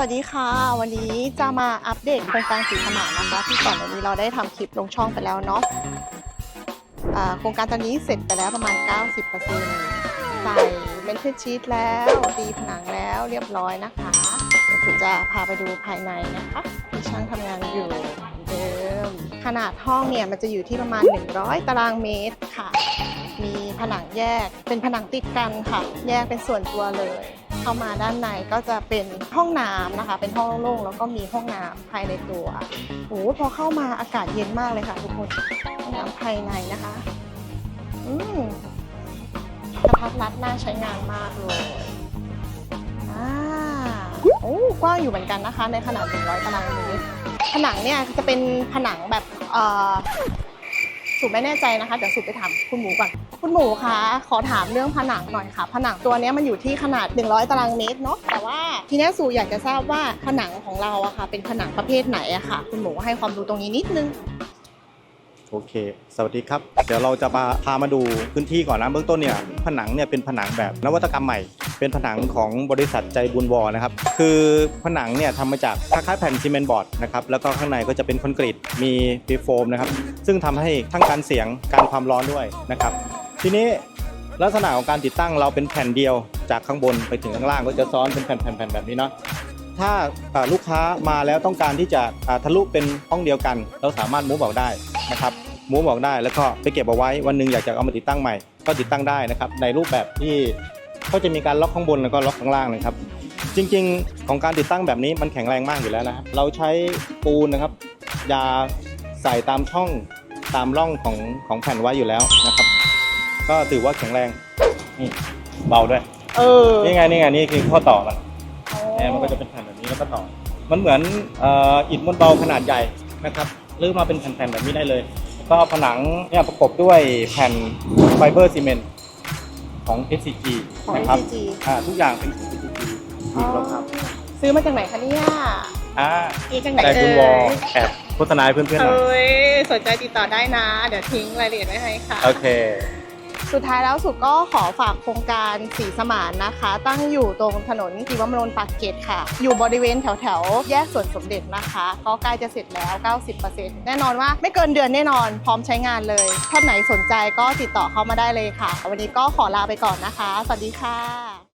วัสดีค่ะ วันนี้จะมาอัปเดตโครงการสีสมานนะคะ ที่ก่อนหน้านี้เราได้ทำคลิปลงช่องไปแล้วเนาะโครงการตอนนี้เสร็จไปแล้วประมาณ 90%ใส่เมนเทนชีตแล้วตีผนังแล้วเรียบร้อยนะคะเดี๋ยวผมจะพาไปดูภายในนะคะมีช่างทำงานอยู่เหมือนเดิมขนาดห้องเนี่ยมันจะอยู่ที่ประมาณ 100 ตารางเมตรค่ะ มีผนังแยกเป็นผนังติดกันค่ะ แยกเป็นส่วนตัวเลย เข้ามาด้านในก็จะเป็นห้องน้ำนะคะ เป็นห้องโล่งๆแล้วก็มีห้องน้ำภายในตัวโอ้โหพอเข้ามาอากาศเย็นมากเลยค่ะทุกคนห้องน้ำภายในนะคะอืมกระทัดรัดน่าใช้งานมากเลยอ่าโอ้กว้างอยู่เหมือนกันนะคะ ในขนาด 100ตารางเมตรผนังเนี่ยจะเป็นผนังแบบเอ่อสุไม่แน่ใจนะคะเดี๋ยวสุไปถามคุณหมูก่อน คุณหมูคะขอถามเรื่องผนังหน่อยค่ะ ผนังตัวนี้มันอยู่ที่ขนาด 100 ตารางเมตรเนาะแต่ว่าทีนี้สูอยากจะทราบว่าผนังของเราอะค่ะ เป็นผนังประเภทไหนอะค่ะ คุณหมูให้ความรู้ตรงนี้นิดนึงโอเค สวัสดีครับ เดี๋ยวเราจะมาพามาดูพื้นที่ก่อนนะเบื้องต้นเนี่ยผนังเนี่ยเป็นผนังแบบนวัตกรรมใหม่ เป็นผนังของบริษัทใจบุญวอนะครับ คือผนังเนี่ยทำมาจากคล้ายๆแผ่นซีเมนต์บอร์ดนะครับ แล้วก็ข้างในก็จะเป็นคอนกรีต มีฟีโฟมนะครับ ซึ่งทำให้ทั้งการเสียง การความร้อนด้วยนะครับ ทีนี้ลักษณะของการติดตั้งเราเป็นแผ่นเดียวจากข้างบนไปถึงข้างล่างก็จะซ้อนเป็นแผ่นๆแบบนี้เนาะถ้าลูกค้ามาแล้วต้องการที่จะทะลุเป็นห้องเดียวกัน เราสามารถมูฟออกได้นะครับมูฟออกได้แล้วก็ไปเก็บเอาไว้วันหนึ่งอยากจะเอามาติดตั้งใหม่ก็ติดตั้งได้นะครับในรูปแบบที่ก็จะมีการล็อกข้างบนแล้วก็ล็อกข้างล่างนะครับ จริง ๆ ของการติดตั้งแบบนี้มันแข็งแรงมากอยู่แล้วนะครับเราใช้ปูนนะครับยาใส่ตามช่องตามร่องของของแผ่นไว้อยู่แล้วนะครับ ก็ถือว่าแข็งแรงนี่เบาด้วย เออนี่ไงนี่ไงนี่คือข้อต่อมันเนี่ยมันก็จะเป็นแผ่นแบบนี้แล้วก็ต่อ มันเหมือนเอ่ออิฐมวลเบาขนาดใหญ่นะครับรื้อมาเป็นแผ่นๆแบบนี้ได้เลยก็ผนังเนี่ยประกบด้วยแผ่นไฟเบอร์ซีเมนต์ของ SCG ของ นะครับ SCG อ่าทุกอย่างเป็นของ SCG มีครบครับซื้อมาจากไหนคะเนี่ยอ่าซื้อจากไหนแต่คุณวอเอ่ยแอบโฆษณาให้เพื่อนๆหน่อยเอ้ยสนใจติดต่อได้นะ เดี๋ยวทิ้งรายละเอียดไว้ให้ค่ะ โอเค สุดท้ายแล้วสุดก็ขอฝากโครงการสีสมานนะคะ ตั้งอยู่ตรงถนนสีวมรนปากเกตค่ะ อยู่บริเวณแถวแถวแยกสวนสมเด็จนะคะ ก็ใกล้จะเสร็จแล้ว 90%แน่นอนว่าไม่เกินเดือนแน่นอน พร้อมใช้งานเลย ท่านไหนสนใจก็ติดต่อเข้ามาได้เลยค่ะ วันนี้ก็ขอลาไปก่อนนะคะ สวัสดีค่ะ